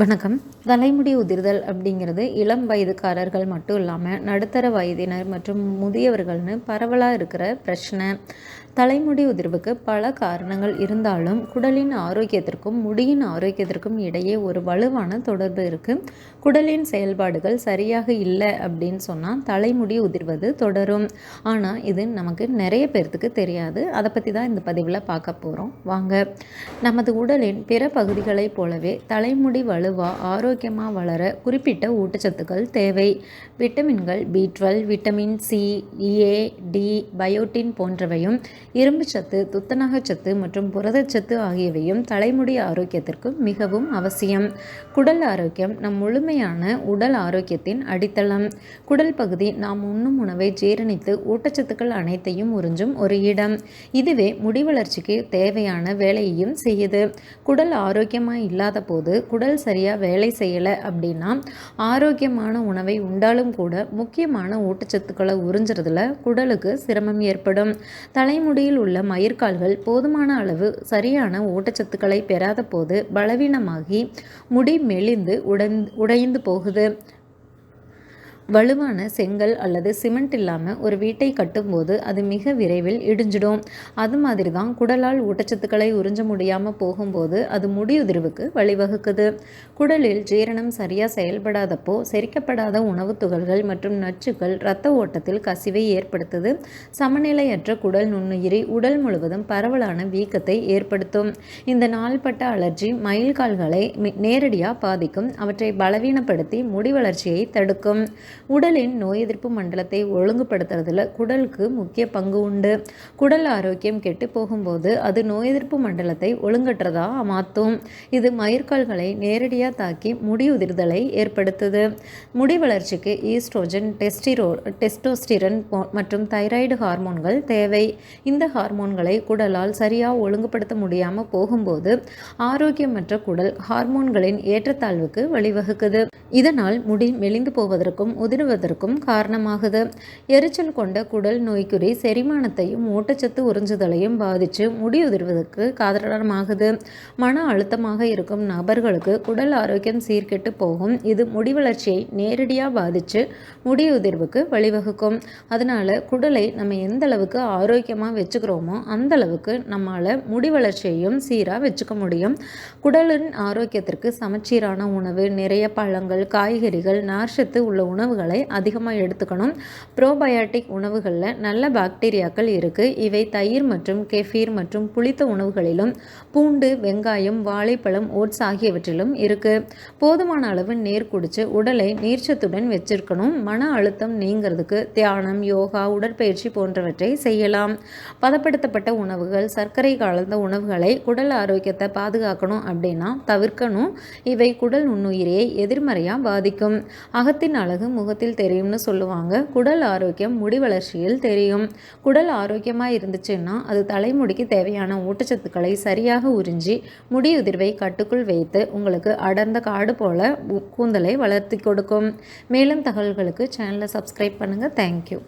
வணக்கம். தலைமுடி உதிர்தல் அப்படிங்கிறது இளம் வயதுக்காரர்கள் மட்டும் இல்லாமல் நடுத்தர வயதினர் மற்றும் முதியவர்கள்னு பரவலாக இருக்கிற பிரச்சனை. தலைமுடி உதிர்வுக்கு பல காரணங்கள் இருந்தாலும் குடலின் ஆரோக்கியத்திற்கும் முடியின் ஆரோக்கியத்திற்கும் இடையே ஒரு வலுவான தொடர்பு இருக்குது குடலின் செயல்பாடுகள் சரியாக இல்லை அப்படின்னு சொன்னால் தலைமுடி உதிர்வது தொடரும். ஆனால் இது நமக்கு நிறைய பேர்த்துக்கு தெரியாது. அதை பற்றி தான் இந்த பதிவில் பார்க்க போகிறோம் வாங்க. நமது உடலின் பிற பகுதிகளைப் போலவே தலைமுடி வலு வலுவாக ஆரோக்கியமாக வளர குறிப்பிட்ட ஊட்டச்சத்துக்கள் தேவை. விட்டமின்கள் B twelve vitamin C A D biotin போன்றவையும் இரும்பு சத்து துத்தநாக சத்து மற்றும் புரதச்சத்து ஆகியவையும் தலைமுடி ஆரோக்கியத்திற்கு மிகவும் அவசியம். குடல் ஆரோக்கியம் நம் முழுமையான உடல் ஆரோக்கியத்தின் அடித்தளம். குடல் பகுதி நாம் உண்ணும் உணவை ஜீரணித்து ஊட்டச்சத்துக்கள் அனைத்தையும் உறிஞ்சும் ஒரு இடம். இதுவே முடி வளர்ச்சிக்கு தேவையான வேலையையும் செய்யுது. குடல் ஆரோக்கியமாக இல்லாத போது குடல் சரியாக வேலை செய்யலை அப்படின்னா ஆரோக்கியமான உணவை உண்டாலும் கூட முக்கியமான ஊட்டச்சத்துக்களை உறிஞ்சுறதுல குடலுக்கு சிரமம் ஏற்படும். தலைமுடியில் முடியில் உள்ள மயிர்கால்கள் போதுமான அளவு சரியான ஊட்டச்சத்துக்களை பெறாத போது பலவீனமாகி முடி மெலிந்து உடைந்து போகுது. வலுவான செங்கல் அல்லது சிமெண்ட் இல்லாமல் ஒரு வீட்டை கட்டும்போது அது மிக விரைவில் இடிஞ்சிடும். அது மாதிரி தான் குடலால் ஊட்டச்சத்துக்களை உறிஞ்ச முடியாமல் போகும்போது அது முடியுதிர்வுக்கு வழிவகுக்குது. குடலில் ஜீரணம் சரியாக செயல்படாதப்போ செரிக்கப்படாத உணவுத் துகள்கள் மற்றும் நச்சுக்கள் இரத்த ஓட்டத்தில் கசிவை ஏற்படுத்துது. சமநிலையற்ற குடல் நுண்ணுயிரி உடல் முழுவதும் பரவலான வீக்கத்தை ஏற்படுத்தும். இந்த நாள்பட்ட அலர்ஜி மயில்கால்களை நேரடியாக பாதிக்கும். அவற்றை பலவீனப்படுத்தி முடி வளர்ச்சியை தடுக்கும். உடலின் நோய் எதிர்ப்பு மண்டலத்தை ஒழுங்குபடுத்துறதுல குடலுக்கு முக்கிய பங்கு உண்டு. குடல் ஆரோக்கியம் கெட்டு போகும்போது அது நோய் எதிர்ப்பு மண்டலத்தை ஒழுங்கற்றதா மாற்றும் இது மயிர்கால்களை நேரடியாக தாக்கி முடி உதிர்தலை ஏற்படுத்துது. முடி வளர்ச்சிக்கு ஈஸ்ட்ரோஜன் டெஸ்டிரோ டெஸ்டோஸ்டிரன் மற்றும் தைராய்டு ஹார்மோன்கள் தேவை. இந்த ஹார்மோன்களை குடலால் சரியாக ஒழுங்குபடுத்த முடியாமல் போகும்போது ஆரோக்கியமற்ற குடல் ஹார்மோன்களின் ஏற்றத்தாழ்வுக்கு வழிவகுக்குது. இதனால் முடி மெலிந்து போவதற்கும் உதிர்வதற்கும் காரணமாகுது. எரிச்சல் கொண்ட குடல் நோய்க்குறி செரிமானத்தையும் ஊட்டச்சத்து உறிஞ்சுதலையும் பாதித்து முடி உதிர்வதற்கு காரணமாகுது மன அழுத்தமாக இருக்கும் நபர்களுக்கு குடல் ஆரோக்கியம் சீர்கெட்டு போகும். இது முடி வளர்ச்சியை நேரடியாக பாதித்து முடி உதிர்வுக்கு வழிவகுக்கும். அதனால் குடலை நம்ம எந்த அளவுக்கு ஆரோக்கியமாக வச்சுக்கிறோமோ அந்த அளவுக்கு நம்மளால் முடி வளர்ச்சியையும் சீராக வச்சுக்க முடியும். குடலின் ஆரோக்கியத்திற்கு சமச்சீரான உணவு நிறைய பழங்கள் காய்கறிகள் நார்ச்சத்து உள்ள உணவு உணவுகளை அதிகமாக எடுத்துக்கணும். ப்ரோபயாட்டிக் உணவுகளில் நல்ல பாக்டீரியாக்கள் இருக்குது இவை தயிர் மற்றும் கெஃபீர் மற்றும் புளித்த உணவுகளிலும் பூண்டு வெங்காயம் வாழைப்பழம் ஓட்ஸ் ஆகியவற்றிலும் இருக்குது போதுமான அளவு நீர் குடித்து உடலை நீர்ச்சத்துடன் வச்சிருக்கணும். மன அழுத்தம் நீங்கிறதுக்கு தியானம் யோகா உடற்பயிற்சி போன்றவற்றை செய்யலாம். பதப்படுத்தப்பட்ட உணவுகள் சர்க்கரை கலந்த உணவுகளை குடல் ஆரோக்கியத்தை பாதுகாக்கணும் அப்படின்னா தவிர்க்கணும். இவை குடல் நுண்ணுயிரியை எதிர்மறையாக பாதிக்கும். அகத்தின் அழகு முகத்தில் தெரியும்னு சொல்லுவாங்க. குடல் ஆரோக்கியம் முடி வளர்ச்சியில் தெரியும். குடல் ஆரோக்கியமாக இருந்துச்சுன்னா அது தலைமுடிக்கு தேவையான ஊட்டச்சத்துக்களை சரியாக உறிஞ்சி முடி உதிர்வை கட்டுக்குள் வைத்து உங்களுக்கு அடர்ந்த காடு போல கூந்தலை வளர்த்தி கொடுக்கும். மேலும் தகவல்களுக்கு சேனலை சப்ஸ்கிரைப் பண்ணுங்கள் தேங்க்யூ